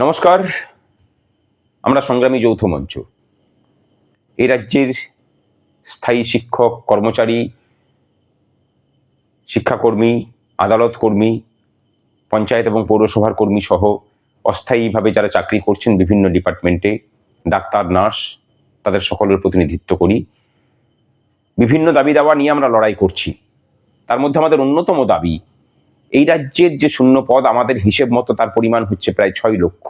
নমস্কার, আমরা সংগ্রামী যৌথ মঞ্চ। এই রাজ্যের স্থায়ী শিক্ষক, কর্মচারী, শিক্ষাকর্মী, আদালত কর্মী, পঞ্চায়েত এবং পৌরসভার কর্মী সহ অস্থায়ীভাবে যারা চাকরি করছেন বিভিন্ন ডিপার্টমেন্টে, ডাক্তার, নার্স, তাদের সকলের প্রতিনিধিত্ব করি। বিভিন্ন দাবি দাওয়া নিয়ে আমরা লড়াই করছি। তার মধ্যে আমাদের অন্যতম দাবি এই রাজ্যের যে শূন্য পদ আমাদের হিসেব মতো তার পরিমাণ হচ্ছে প্রায় ছয় লক্ষ।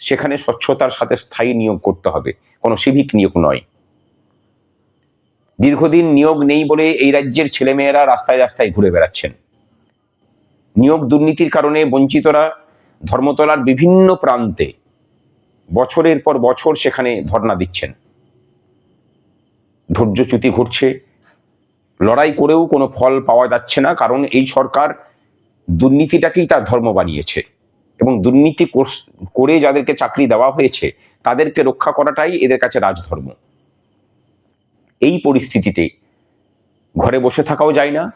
সেখানে স্বচ্ছতার সাথে স্থায়ী নিয়োগ করতে হবে, কোনো সিভিক নিয়োগ নয়। দীর্ঘদিন নিয়োগ নেই বলে এই রাজ্যের ছেলেমেয়েরা রাস্তায় রাস্তায় ঘুরে বেড়াচ্ছেন। নিয়োগ দুর্নীতির কারণে বঞ্চিতরা ধর্মতলার বিভিন্ন প্রান্তে বছরের পর বছর সেখানে ধর্ণা দিচ্ছেন। ধৈর্যচ্যুতি ঘটছে লড়াই করেও কোনো ফল পাওয়া যাচ্ছে না, কারণ এই সরকার দুর্নীতিটাকেই তার ধর্ম বানিয়েছে এবং দুর্নীতি করে যাদেরকে চাকরি দেওয়া হয়েছে, তাদেরকে রক্ষা করাটাই এদের কাছে রাজধর্ম। এই পরিস্থিতিতে ঘরে বসে থাকাও যায় না,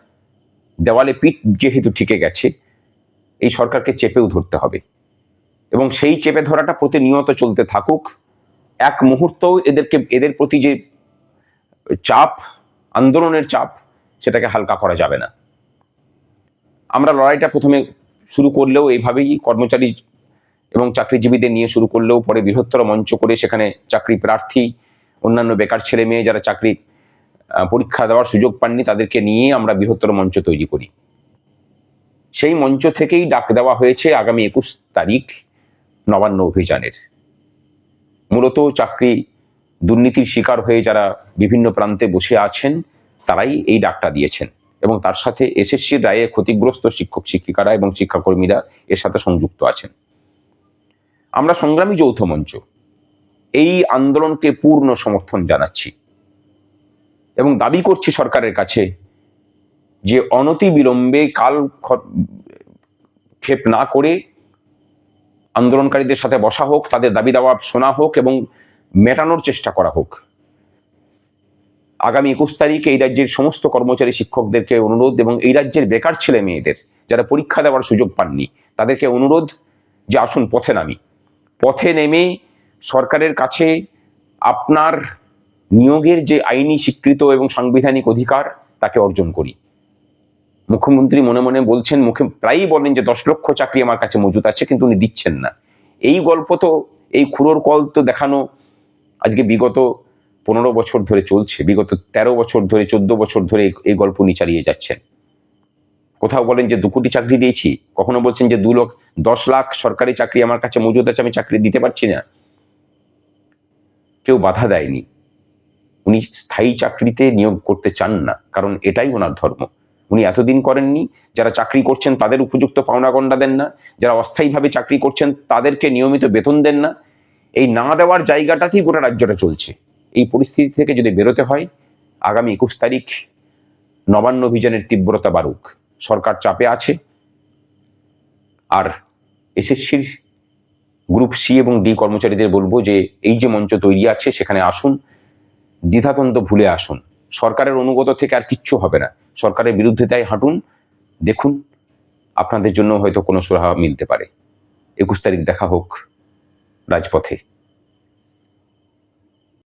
দেওয়ালে পিঠ যেহেতু ঠিকে গেছে, এই সরকারকে চেপেও ধরতে হবে। এবং সেই চেপে ধরাটা প্রতিনিয়ত চলতে থাকুক। এক মুহূর্তও এদেরকে, এদের প্রতি যে চাপ, আন্দোলনের চাপ, সেটাকে হালকা করা যাবে না। আমরা লড়াইটা প্রথমে শুরু করলেও এইভাবেই কর্মচারী এবং চাকরিজীবীদের নিয়ে শুরু করলেও পরে বৃহত্তর মঞ্চ করে সেখানে চাকরি প্রার্থী, অন্যান্য বেকার ছেলে মেয়ে যারা চাকরি পরীক্ষা দেওয়ার সুযোগ পাননি তাদেরকে নিয়ে আমরা বৃহত্তর মঞ্চ তৈরি করি। সেই মঞ্চ থেকেই ডাক দেওয়া হয়েছে আগামী একুশ তারিখ নবান্ন অভিযানের। মূলত চাকরি দুর্নীতির শিকার হয়ে যারা বিভিন্ন প্রান্তে বসে আছেন, তারাই এই ডাকটা দিয়েছেন। এবং তার সাথে এসএসসির রায়ে ক্ষতিগ্রস্ত শিক্ষক শিক্ষিকারা এবং শিক্ষাকর্মীরা এর সাথে সংযুক্ত আছেন। আমরা সংগ্রামী যৌথ মঞ্চ। এই আন্দোলনকে পূর্ণ সমর্থন জানাচ্ছি। এবং দাবি করছি সরকারের কাছে যে অনতি বিলম্বে কাল ক্ষেপ না করে আন্দোলনকারীদের সাথে বসা হোক, তাদের দাবি দাওয়া শোনা হোক এবং মেটানোর চেষ্টা করা হোক। আগামী একুশ তারিখ এই রাজ্যের সমস্ত কর্মচারী শিক্ষকদেরকে অনুরোধ এবং এই রাজ্যের বেকার ছেলে মেয়েদের যারা পরীক্ষা দেওয়ার সুযোগ পাননি, তাদেরকে অনুরোধ যে আসুন পথে নামি। পথে নেমে সরকারের কাছে আপনার নিয়োগের যে আইনি, স্বীকৃত এবং সাংবিধানিক অধিকার, তাকে অর্জন করি। মুখ্যমন্ত্রী মনে মনে বলছেন, মুখে প্রায়ই বলেন যে দশ লক্ষ চাকরি আমার কাছে মজুত আছে, কিন্তু উনি দিচ্ছেন না। এই গল্প তো, এই খুঁড়োর কল তো দেখানো, আজকে বিগত পনেরো বছর ধরে চলছে, বিগত তেরো বছর ধরে, চোদ্দ বছর ধরে এই- গল্প উনি চালিয়ে যাচ্ছেন। কোথাও বলেন যে দু কোটি চাকরি দিয়েছি, কখনো বলছেন যে দু লক্ষ, দশ লাখ সরকারি চাকরি আমার কাছে মজুদ আছে, আমি চাকরি দিতে পারছি না। কেউ বাধা দেয়নি। উনি স্থায়ী চাকরিতে নিয়োগ করতে চান না, কারণ এটাই ওনার ধর্ম। উনি এতদিন করেননি, যারা চাকরি করছেন তাদের উপযুক্ত পাওনা গণ্ডা দেন না, যারা অস্থায়ীভাবে চাকরি করছেন তাদেরকে নিয়মিত বেতন দেন না। এই না দেওয়ার জায়গাটাতেই গোটা রাজ্যটা চলছে। এই পরিস্থিতি থেকে যদি বেরোতে হয়, আগামী একুশ তারিখ নবান্ন অভিযানের তীব্রতা বাড়ুক। সরকার চাপে আছে। আর এসএসসির গ্রুপ সি এবং ডি কর্মচারীদের বলব যে, এই যে মঞ্চ তৈরি আছে, সেখানে আসুন। দ্বিধাদ্বন্দ্ব ভুলে আসুন। সরকারের অনুগত থেকে আর কিচ্ছু হবে না। সরকারের বিরুদ্ধে তাই হাঁটুন। দেখুন, আপনাদের জন্য হয়তো কোনো সুরাহা মিলতে পারে। একুশ তারিখ দেখা হোক রাজপথে।